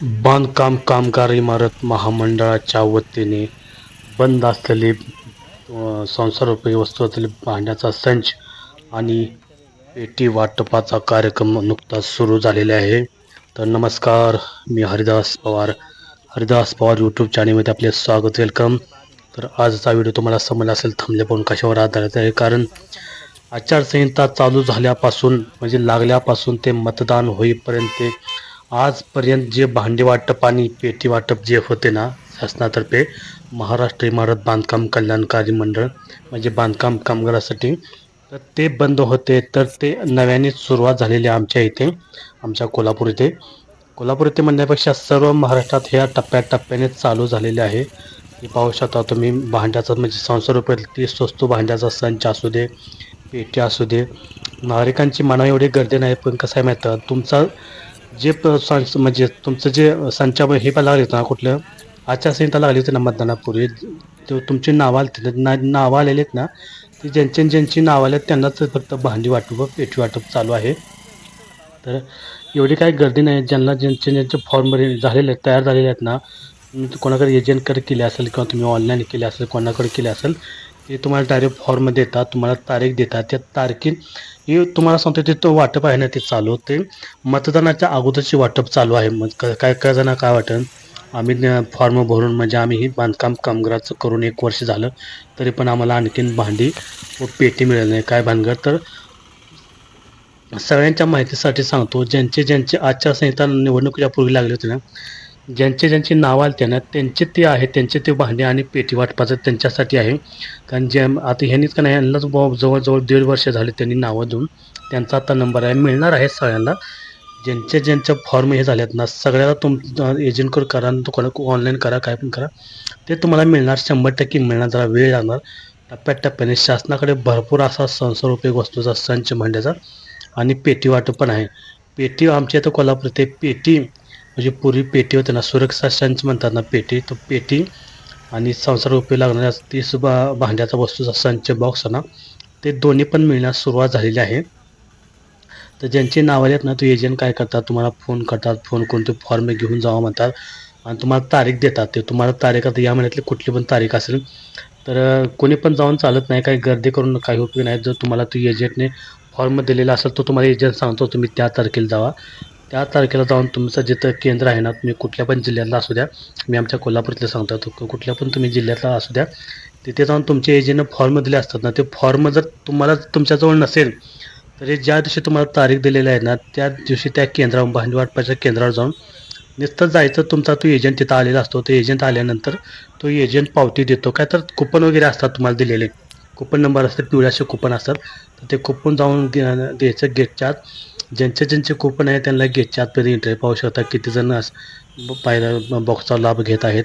बांधकाम कामगार इमारत महामंडळाच्या वतीने बंद असलेले संसारोपयोगी वस्तू असलेले भांड्याचा संच आणि पेटी वाटपाचा कार्यक्रम नुकताच सुरू झालेला आहे. तर नमस्कार मी हरिदास पवार. हरिदास पवार यूट्यूब चॅनलमध्ये आपले स्वागत वेलकम तर आजचा व्हिडिओ तुम्हाला समजला असेल थांबले कशावर आधारित आहे? कारण आचारसंहिता चालू झाल्यापासून म्हणजे लागल्यापासून ते मतदान होईपर्यंत ते आजपर्यंत जे भांडी वाटप आणि पेटी वाटप जे होते ना शासनातर्फे महाराष्ट्र इमारत बांधकाम कल्याणकारी मंडळ म्हणजे बांधकाम कामगारासाठी तर ते बंद होते तर ते नव्याने सुरुवात झालेली आहे आमच्या इथे आमच्या कोल्हापूर इथे. कोल्हापूर इथे म्हणण्यापेक्षा सर्व महाराष्ट्रात ह्या टप्प्याटप्प्याने चालू झालेले आहे. हे पाहू शकता तुम्ही भांड्याचा म्हणजे संसार रुपये तीस वस्तू भांड्याचा संच असू दे पेटी असू दे. नागरिकांची मना एवढी गर्दी नाही पण कसं आहे माहीत तुमचा जे प- म्हणजे तुमचं जे संचा हे पण लागले होतं ना कुठलं? आचारसंहिता लागली होती ना मतदानापूर्वी. ते तुमची नावं आली ना नावं आलेली आहेत ना ती ज्यांची ज्यांची नावं आली आहेत त्यांनाच फक्त भांडी वाटप पेटी वाटप चालू आहे. तर एवढी काही गर्दी नाही. ज्यांना ज्यांचे ज्यांचे फॉर्म झालेले आहेत तयार झालेले आहेत ना तुम्ही कोणाकडे एजंटकडे केले असेल किंवा तुम्ही ऑनलाईन केले असेल कोणाकडे केले असेल ते तुम्हाला डायरेक्ट फॉर्म देतात तुम्हाला तारीख देतात त्या तारखे हे तुम्हाला सांगतो ते वाटप आहे ना ते चालू ते मतदानाच्या अगोदरची वाटप चालू आहे. मग क- काय काय जण काय वाटेल आम्ही फॉर्म भरून म्हणजे आम्ही ही बांधकाम कामगाराचं करून एक वर्ष झालं तरी पण आम्हाला आणखीन भांडी व पेटी मिळाली नाही. काय भानगड? तर सगळ्यांच्या माहितीसाठी सांगतो ज्यांचे ज्यांचे आचारसंहिता निवडणुकीच्या पूर्वी लागले होते ना ज्यांचे ज्यांची नावं आली त्यांना त्यांचे ते आहे त्यांचे ते भांडे आणि पेटी वाटपाचं त्यांच्यासाठी आहे. कारण जे आता ह्यांनीच का नाही यांनाच जवळजवळ दीड वर्ष झाले त्यांनी नावं देऊन. त्यांचा आता नंबर आहे मिळणार आहे सगळ्यांना. ज्यांचे ज्यांच्या फॉर्म हे झालेत ना सगळ्याला तुम एजंटकडून करा आणि ऑनलाईन करा काय पण करा. ते तुम्हाला मिळणार शंभर टक्के मिळणार जरा वेळ लागणार. टप्प्याटप्प्याने शासनाकडे भरपूर असा संसार उपयोग वस्तूचा संच भांड्याचा. आणि पेटी वाटप पण आहे. पेटी आमच्या इथं कोल्हापूर ते पेटी म्हणजे पूर्वी पेटी होते ना सुरक्षा संच म्हणतात ना पेटी तो पेटी आणि संसार उपयोग लागणाऱ्या तीस बा भांड्याचा वस्तूचा संच बॉक्स ना ते दोन्ही पण मिळण्यास सुरुवात झालेली आहे. तर ज्यांची नावं आहेत ना तो एजंट काय करतात तुम्हाला फोन करतात फोन करून ते फॉर्म घेऊन जावा म्हणतात आणि तुम्हाला तारीख देतात. ते तुम्हाला तारीख आता या महिन्यातली कुठली पण तारीख असेल तर कोणी पण जाऊन चालत नाही काही गर्दी करून काही उपयोग नाही. जर तुम्हाला तो एजंटने फॉर्म दिलेला असेल तो तुम्हाला एजंट सांगतो तुम्ही त्या तारखेला जावा. त्या तारखेला जाऊन तुमचं जिथं केंद्र आहे ना तुम्ही कुठल्या पण जिल्ह्यातला असू द्या मी आमच्या कोल्हापूरतलं सांगतो तो कुठल्या पण तुम्ही जिल्ह्यातला असू द्या तिथे जाऊन तुमचे एजंटनं फॉर्म दिले असतात ना ते फॉर्म जर तुम्हाला तुमच्याजवळ नसेल तर हे ज्या दिवशी तुम्हाला तारीख दिलेली आहे ना त्या दिवशी त्या केंद्रावर भांडी वाटपाच्या केंद्रावर जाऊन नुसतं जायचं तुमचा तो एजंट तिथं आलेला असतो तो एजंट आल्यानंतर तो एजंट पावती देतो काय तर कुपन वगैरे असतात तुम्हाला दिलेले. कुपन नंबर असतात पिवळ्याचे कुपन असतात तर ते कुपन जाऊन दे- द्यायचं गेटच्या आत. ज्यांचे ज्यांचे कुपन आहे त्यांना गेटच्या आतमध्ये एंट्री पाहू शकता. किती जण पहिला बॉक्सचा लाभ घेत आहेत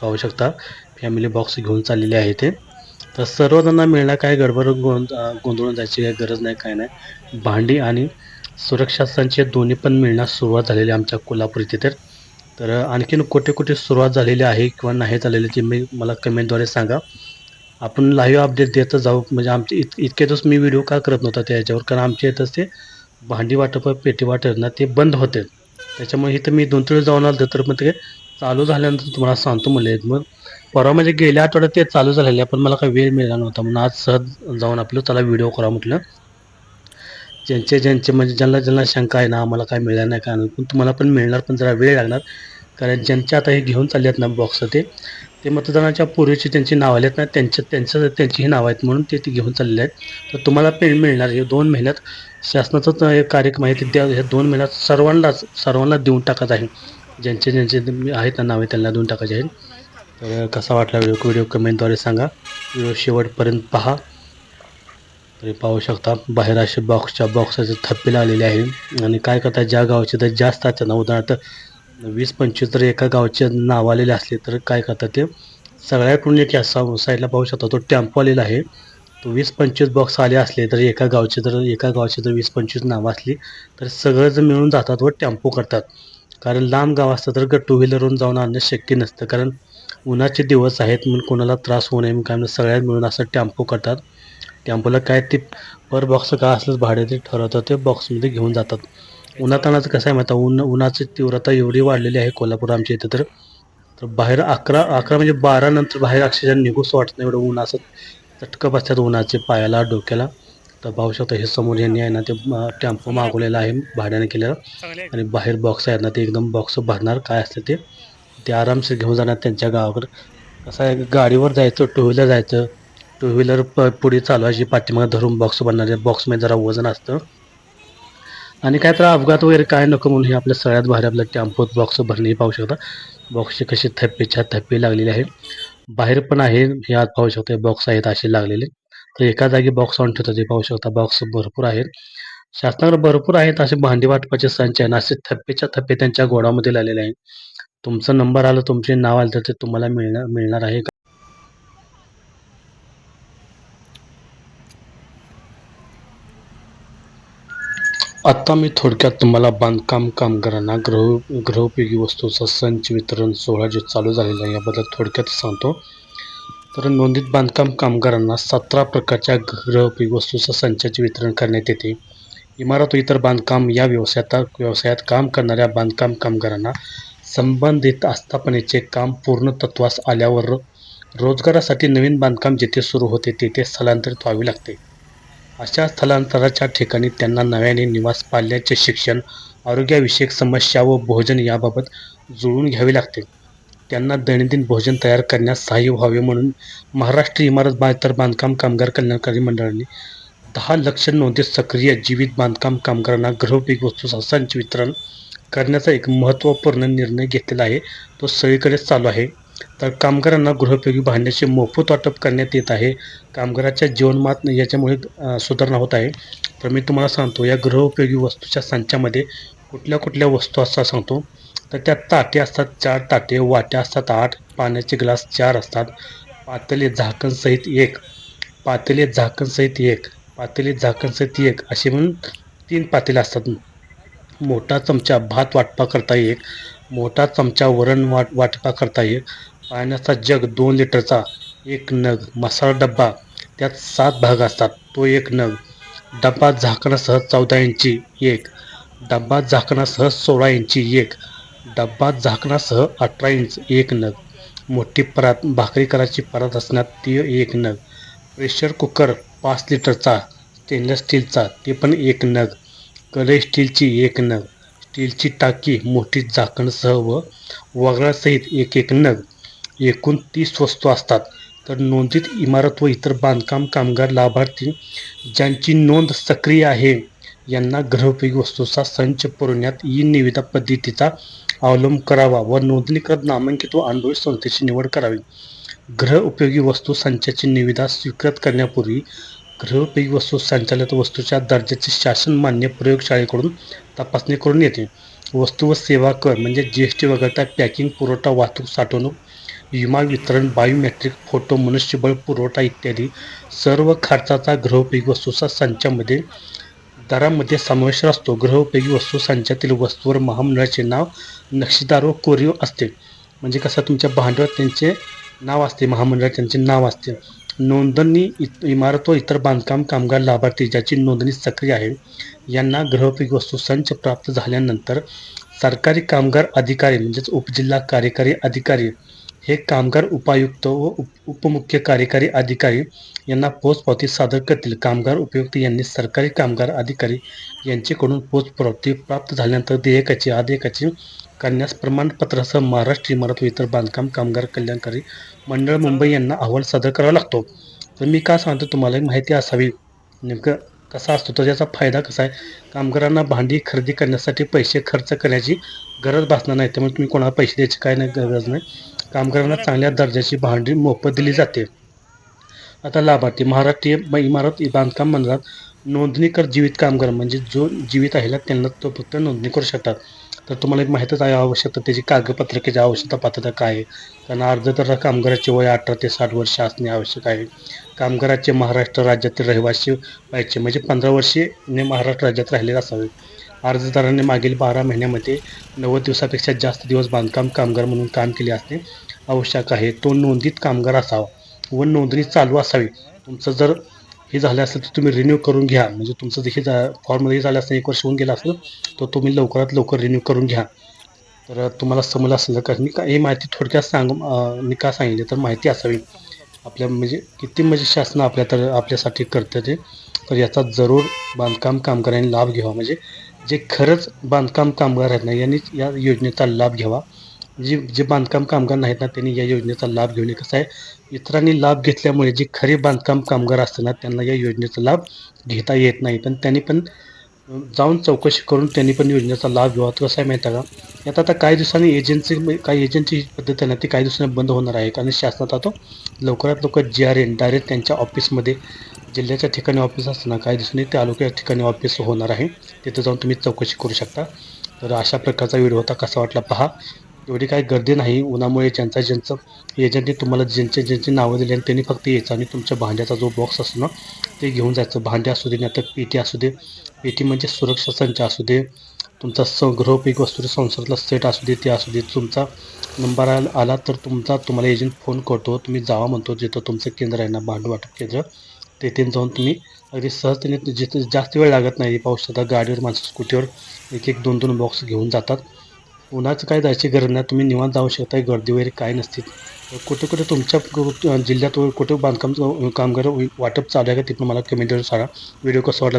पाहू शकता. फॅमिली बॉक्स घेऊन चाललेले आहे ते. तर सर्वजणांना मिळणार काय गडबड गोंध गोंधळून जायची काही गरज नाही काय नाही. भांडी आणि सुरक्षा संच दोन्ही पण मिळण्यास सुरुवात झालेली आहे आमच्या कोल्हापूर इथे तर. तर आणखीन कुठे कुठे सुरुवात झालेली आहे किंवा नाही झालेली ते मी मला कमेंटद्वारे सांगा. आपण लाईव्ह अपडेट देतच जाऊ म्हणजे आमचे इत इतके दिवस मी व्हिडिओ का करत नव्हता त्याच्यावर कारण आमच्या इथंच ते भांडी वाटप पेटी वाटप ना ते बंद होते. त्याच्यामुळे इथं मी दोन तीन जाऊन आलो तर मग ते चालू झाल्यानंतर तुम्हाला सांगतो म्हणले मग परवा म्हणजे गेल्या आठवड्यात ते चालू झालेले आहे पण मला काही वेळ मिळाला नव्हता. म्हणून आज सहज जाऊन आपलं त्याला व्हिडिओ करा म्हटलं. ज्यांचे ज्यांचे म्हणजे ज्यांना ज्यांना शंका आहे ना आम्हाला काय मिळणार नाही काय पण तुम्हाला पण मिळणार पण जरा वेळ लागणार. कारण ज्यांचे आता हे घेऊन चालले आहेत ना बॉक्स ते ते मतदानाच्या पूर्वीची त्यांची नावं आली आहेत ना त्यांच्या त्यांचं त्यांचीही नावं आहेत म्हणून ते ती घेऊन चाललेले आहेत. तर तुम्हाला पेन मिळणार हे दोन महिन्यात शासनाचं हे कार्यक्रम आहे ते द्या हे दोन महिन्यात सर्वांनाच सर्वांना देऊन टाकत आहे. ज्यांचे ज्यांचे आहेत ना नावे त्यांना देऊन टाकायचे आहेत तर कसा वाटला व्हिडिओ? व्हिडिओ कमेंटद्वारे सांगा. व्हिडिओ शेवटपर्यंत पहा. तरी पाहू शकता बाहेर असे बॉक्सच्या बॉक्साचे थप्पे आलेले आहे. आणि काय करतात ज्या गावचे तर जास्त आहेत ना उदाहरणार्थ वीस पंचवीस जर एका गावचे नाव आलेले असले तर काय करतात ते? सगळ्याकडून एक असा साईडला पाहू शकता तो टेम्पो आलेला आहे. तो वीस पंचवीस बॉक्स आले असले तर एका गावचे जर एका गावचे जर वीस पंचवीस नावं असली तर सगळं जर मिळून जातात व टेम्पो करतात. कारण लांब गाव असतं तर टू व्हीलरवरून जाऊन आणणं शक्य नसतं. कारण उन्हाचे दिवस आहेत म्हणून कोणाला त्रास होऊ नये म्हणून काय सगळ्यात मिळून असं टेम्पो करतात. टेम्पोला काय ते पर बॉक्स काय असलंच भाडे ते ठरवतात ते बॉक्समध्ये घेऊन जातात. उन्हातानाचं कसं आहे माहिती ऊन उन्हाची तीव्रता एवढी वाढलेली आहे कोल्हापूर आमच्या इथं तर. तर बाहेर अकरा अकरा म्हणजे बारा नंतर बाहेर अक्षरशः निघूच वाटत नाही एवढं ऊन. असं चटकं बसतात उन्हाचे पायाला डोक्याला. तर पाहू शकता हे समोर यांनी आहे ना ते टेम्पो मागवलेला आहे भाड्याने केलेला. आणि बाहेर बॉक्स आहेत ना ते एकदम बॉक्स भरणार. काय असतं ते? ते आरामशीर घेऊन जाणार त्यांच्या गावाकडं. कसं आहे गाडीवर जायचं टू व्हीलर जायचं. टू व्हीलर प पुढे चालवायची पाठीमागे धरून बॉक्स बनणार बॉक्समध्ये जरा वजन असतं. आणि काय तर अपघात वगैरे काय नको म्हणून हे आपल्या सगळ्यात भारी आपल्या टेम्पोत बॉक्स भरणे पाहू शकता. बॉक्सची कशी थप्पीच्या थप्पी लागलेली आहे. बाहेर पण आहे हे आज पाहू शकता बॉक्स आहेत असे लागलेले. तर एका जागी बॉक्स ऑन ठेवतात ते पाहू शकता बॉक्स भरपूर आहेत. शासनाकडे भरपूर आहेत असे भांडी वाटपाचे संच आहे असे थप्पेच्या थप्पे त्यांच्या गोडामध्ये लागलेले आहे तुमचा नंबर आला तुमचे नाव आलं तर ते तुम्हाला मिळणार मिळणार आहे आता मी थोडक्यात तुम्हाला बांधकाम कामगारांना गृह गृहोपयोगी वस्तूचा संच वितरण सोहळा जे चालू झालेला आहे याबद्दल थोडक्यात सांगतो. तर नोंदीत बांधकाम कामगारांना सतरा प्रकारच्या गृहोपयोगी वस्तूचा संचाचे वितरण करण्यात येते. इमारत व इतर बांधकाम या व्यवसायात व्यवसायात काम करणाऱ्या बांधकाम कामगारांना संबंधित आस्थापनेचे काम पूर्ण तत्वास आल्यावर रोजगारासाठी नवीन बांधकाम जिथे सुरू होते तेथे स्थलांतरित व्हावे लागते. अशा स्थलांतराच्या ठिकाणी त्यांना नव्याने निवास पाल्याचे शिक्षण आरोग्याविषयक समस्या व भोजन याबाबत जुळवून घ्यावे लागते. त्यांना दैनंदिन भोजन तयार करण्यास सहाय्य व्हावे म्हणून महाराष्ट्र इमारत बा तर बांधकाम कामगार कल्याणकारी मंडळाने दहा लक्ष नोंदीत सक्रिय जीवित बांधकाम कामगारांना गृहपीक वस्तू संस्थांचे वितरण करण्याचा एक महत्त्वपूर्ण निर्णय घेतलेला आहे. तो सगळीकडेच चालू आहे. तर कामगारांना गृहोपयोगी भांड्याचे मोफत वाटप करण्यात येत आहे. कामगाराच्या जीवनमात याच्यामुळे सुधारणा होत आहे. तर मी तुम्हाला सांगतो या गृहोपयोगी वस्तूच्या संचामध्ये कुठल्या कुठल्या वस्तू असतात सांगतो. तर त्यात ताटे असतात चार ताटे वाट्या असतात आठ पाण्याचे ग्लास चार असतात. पातले झाकणसहित एक पातेले झाकणसहित एक पातेले झाकणसहित एक असे म्हणून तीन पातेले असतात. मोठा चमचा भात वाटपा करता एक मोठा चमचा वरण वाट वाटपा करता एक पाण्याचा जग दोन लिटरचा एक नग मसाला डब्बा त्यात सात भाग असतात. तो एक नग डब्बा झाकणासह चौदा इंची एक डब्बा झाकणासह सोळा इंची एक डब्बा झाकणासह अठरा इंच एक नग. मोठी परात भाकरी करायची परात असणार ती एक नग. प्रेशर कुकर पाच लिटरचा स्टेनलेस स्टीलचा ते पण एक नग. कढई स्टीलची एक नग. स्टीलची टाकी मोठी झाकणसह व वगळासहित एक एक नग. एकूण तीस वस्तू असतात. तर नोंदीत इमारत व इतर बांधकाम कामगार लाभार्थी ज्यांची नोंद सक्रिय आहे यांना गृहोपयोगी वस्तूचा संच पुरवण्यात ई निविदा पद्धतीचा अवलंब करावा व नोंदणीकृत नामांकित व अनुभवी संस्थेची निवड करावी. ग्रह उपयोगी वस्तू संचाची निविदा स्वीकृत करण्यापूर्वी गृहोपयोगी वस्तू संचालित वस्तूच्या दर्जाची शासन मान्य प्रयोगशाळेकडून तपासणी करून येते. वस्तू व सेवा कर म्हणजे जी एस टी वगळता पॅकिंग पुरवठा वाहतूक साठवणूक विमा वितरण बायोमेट्रिक फोटो मनुष्यबळ पुरवठा इत्यादी सर्व खर्चाचा गृहोपयोगी वस्तूचा संचामध्ये दरामध्ये समावेश असतो. गृहोपयोगी वस्तू संचातील वस्तूवर महामंडळाचे नाव नक्षीदार व कोरीव असते. म्हणजे कसं? तुमच्या भांडवल त्यांचे नाव असते महामंडळ त्यांचे नाव असते. नोंदणी इ- इमारत व इतर बांधकाम कामगार लाभार्थी ज्याची नोंदणी सक्रिय आहे यांना गृहोपयोगी वस्तू संच प्राप्त झाल्यानंतर सरकारी कामगार अधिकारी म्हणजेच उपजिल्हा कार्यकारी अधिकारी हे कामगार उपायुक्त व उप उपमुख्य कार्यकारी अधिकारी यांना पोचपावती सादर करतील. कामगार उपयुक्त यांनी सरकारी कामगार अधिकारी यांच्याकडून पोचपावती प्राप्त झाल्यानंतर देयकाची अदेयकाची करण्यास प्रमाणपत्रासह महाराष्ट्र इमारत व इतर बांधकाम कामगार कल्याणकारी मंडळ मुंबई यांना अहवाल सादर करावा लागतो. तर मी का सांगतो? तुम्हाला माहिती असावी. नेमकं कसा असतो? तर याचा फायदा कसा आहे? कामगारांना भांडी खरेदी करण्यासाठी पैसे खर्च करण्याची गरज भासणार नाही. त्यामुळे तुम्ही कोणाला पैसे द्यायची काय नाही गरज नाही. कामगारांना चांगल्या दर्जाची भांडी मोफत दिली जाते. आता लाभार्थी महाराष्ट्रीय इमारत बांधकाम मंडळात नोंदणीकर जीवित कामगार म्हणजे जो जीवित आहे त्यांना तो फक्त नोंदणी करू शकतात. तर तुम्हाला एक माहीतच आहे आवश्यकता त्याची कागदपत्रकाची आवश्यकता पात्रता काय आहे? कारण अर्जदार कामगाराचे वय अठरा ते साठ वर्ष असणे आवश्यक आहे. कामगाराचे महाराष्ट्र राज्यातील रहिवासी पाहिजे म्हणजे पंधरा वर्षे महाराष्ट्र राज्यात राहिलेले असावे. अर्जदाराने मागील बारा महिन्यामध्ये नव्वद दिवसापेक्षा जास्त दिवस बांधकाम कामगार म्हणून काम केले असणे आवश्यक आहे. तो नोंदीत कामगार असावा व नोंदणी चालू असावी. तुमचं जर हे झालं असेल तर तुम्ही रिन्यू करून घ्या. म्हणजे तुमचं जे हे फॉर्ममध्ये हे झालं असेल एक वर्ष होऊन गेलं असेल तर तुम्ही लवकरात लवकर रिन्यू करून घ्या. तर तुम्हाला समजलं असेल का मी का ही माहिती थोडक्यात सांग मी का सांगितली तर माहिती असावी. आपल्या म्हणजे किती म्हणजे शासन आपल्या तर आपल्यासाठी करतं ते तर याचा जरूर बांधकाम कामगारांनी लाभ घ्यावा. म्हणजे जे खरंच बांधकाम कामगार आहेत ना यांनी या योजनेचा लाभ घ्यावा. जे जे बांधकाम कामगार नाहीत ना त्यांनी या योजनेचा लाभ घेऊ नये. कसं आहे इतरांनी लाभ घेतल्यामुळे जे खरे बांधकाम कामगार असतात ना त्यांना या योजनेचा लाभ घेता येत नाही. पण त्यांनी पण जाऊन चौकशी करून त्यांनी पण योजनेचा लाभ घ्यावा. तर कसं आहे माहिती आहे का? यात आता काही दिवसांनी एजन्सी काही एजन्सी पद्धत आहे ना ती काही दिवसांनी बंद होणार आहे. कारण शासनात आता लवकरात लवकर जी आर एन डायरेक्ट त्यांच्या ऑफिसमध्ये जिल्ह्याच्या ठिकाणी ऑफिस असतं ना काही दिवसांनी तालुक्याच्या ठिकाणी ऑफिस होणार आहे. तिथे जाऊन तुम्ही चौकशी करू शकता. तर अशा प्रकारचा व्हिडिओ होता. कसा वाटला पहा. एवढी काही गर्दी नाही. उन्हामुळे ज्यांचा ज्यांचं एजंटने तुम्हाला ज्यांचे ज्यांची नावं दिली आणि त्यांनी फक्त यायचं आणि तुमच्या भांड्याचा जो बॉक्स असतो ना ते घेऊन जायचं. भांडे असू दे नाही तर पेटी असू दे. पेटी म्हणजे सुरक्षा संच असू दे. तुमचा स गृहोपयोगी वस्तू संसारातला सेट असू दे ते असू दे. तुमचा नंबर आला आला तर तुमचा तुम्हाला एजंट फोन करतो. तुम्ही जावा म्हणतो जिथं तुमचं केंद्र आहे ना भांडू वाटप केंद्र. तेथे जाऊन तुम्ही अगदी सहजतेने जिथे जास्त वेळ लागत नाही पाऊस शकता गाडीवर माणसं स्कूटीवर एक एक दोन दोन बॉक्स घेऊन जातात. उन्हाचं काय जायची गरज नाही तुम्ही निवांत जाऊ शकता गर्दी वगैरे काय नसते कुठे कुठे तुमच्या जिल्ह्यात कुठे बांधकाम कामगार वाटप चालू आहे का तिथून मला कमेंटवर सांगा. व्हिडिओ कसा वाटला?